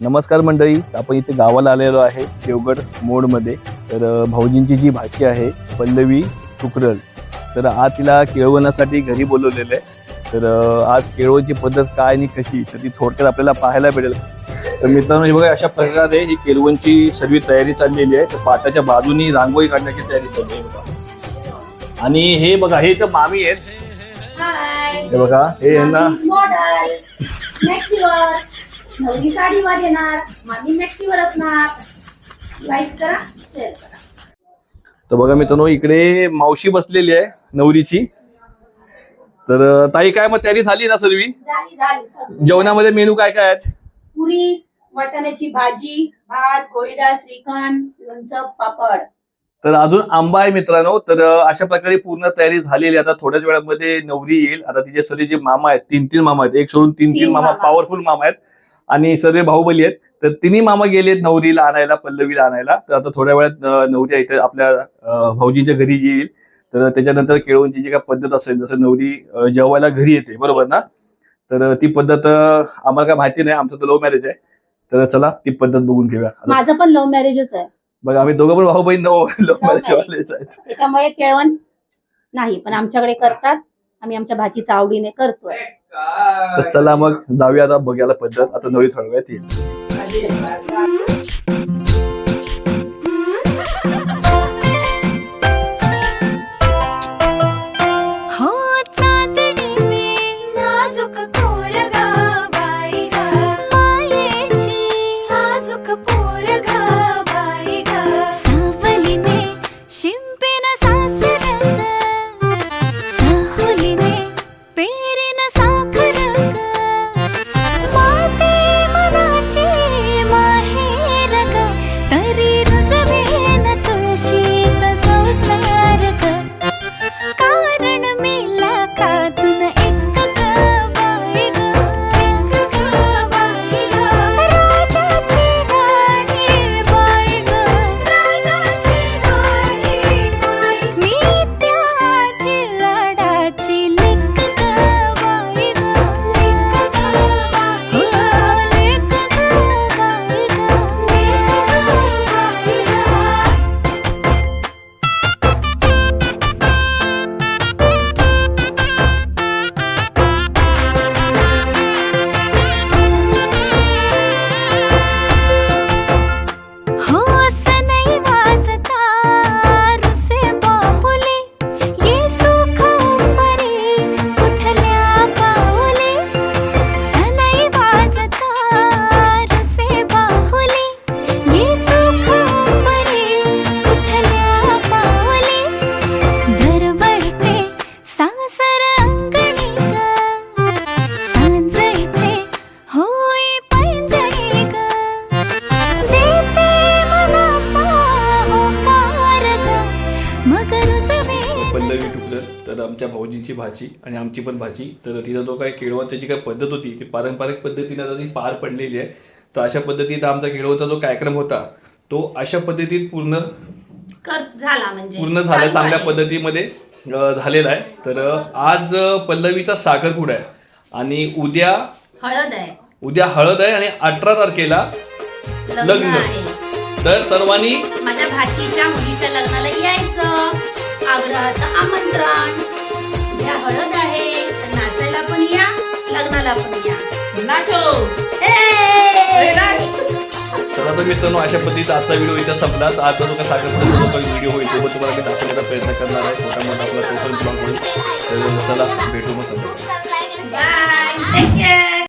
नमस्कार मंडळी आपण इथे गावाला आलेलो आहे देवगड मोडमध्ये. तर भाऊजींची जी भाची आहे पल्लवी शुक्रल. तर आज तिला केळवणासाठी घरी बोलवलेलं आहे. तर आज केळवणची पद्धत काय आणि कशी तर ती थोडक्यात आपल्याला पाहायला मिळेल तर मित्रांनो हे बघा अशा प्रकारे ही केळवणची सर्व तयारी चाललेली आहे. तर पाटाच्या बाजूनी रांगोळी काढण्याची तयारी चालली आहे. बघा आणि हे बघा हे तर मामी आहेत. हे बघा हे यांना नवरी साडीवर येणार मामी मॅक्सीवर असणार. लाईक करा शेअर करा. तर बघा मित्रांनो इकडे मावशी बसलेली आहे नवरीची. तर ताई काय मग तयारी झाली ना सर्व? झाली झाली. सगळी. जेवणामध्ये मेनू काय काय आहेत? पुरी वाटाण्याची भाजी भात गोळी डाळ श्रीखंड लोणचं पापड. तर अजून आंबा आहे मित्रांनो. तर अशा प्रकारे पूर्ण तयारी झालेली. आता थोड्याच वेळामध्ये नवरी येईल. आता तिचे सर्व जे मामा आहेत तीन तीन मामा आहेत. एक सोडून तीन तीन मामा. पॉवरफुल मामा आहेत. आणि सर्व भाऊबली आहेत. तर तिन्ही मामा गेलेत नवरीला आणायला पल्लवीला आणायला. तर आता थोड्या वेळात नवरी इथे आपल्या भाऊजींच्या घरी येईल. तर त्याच्यानंतर केळवणची जी काय पद्धत असेल जसं नवरी जेवायला घरी येते बरोबर ना? तर ती पद्धत आम्हाला काय माहिती नाही. आमचं तर लव्ह मॅरेज आहे. तर चला ती पद्धत बघून घेऊया. माझं पण लव्ह मॅरेजच आहे. बघा आम्ही दोघं पण भाऊ बहीण लव्ह मॅरेज marriage. वालेच आहेत. त्याच्यामुळे केळवण नाही पण आमच्याकडे करतात. आम्ही आमच्या भाजीचा आवडीने करतोय. तर चला मग जाऊया आता बघायला पद्धत. आता नवरी थोड्या वेळात येईल. आमच्या भाऊजींची भाची आणि आमची पण भाची. तर तिचा जो काय केळवणची जी काय पद्धत होती ती पारंपरिक पद्धतीने आता ती पार पडलेली आहे. तर अशा पद्धतीत आमचा केळवणचा जो कार्यक्रम होता तो अशा पद्धतीत पूर्ण कर झाला म्हणजे पूर्ण झाला चांगल्या. पद्धतीमध्ये झालेला आहे. तर आज पल्लवीचा साखरपुडा आहे. आणि उद्या हळद आहे. उद्या हळद आहे आणि अठरा तारखेला लग्न तर सर्वांनी माझ्या भाचीच्या मुलीच्या लग्नाला यायचं. आग्रहाचं आमंत्रण. उद्या हळद आहे तर नाचायला पण या लग्नाला पण या. नाचो. चला तर मित्रांनो अशा पद्धतीचा आजचा व्हिडिओ इथे संपलाच. आजचा जो काही साखरपुड्याचा जो काही व्हिडिओ होईल तो तुम्हाला मी दाखवण्याचा प्रयत्न करणार आहे. छोटा मोठा आपला टोटल ब्लॉग होईल तर चला भेटू मग संध्याकाळी.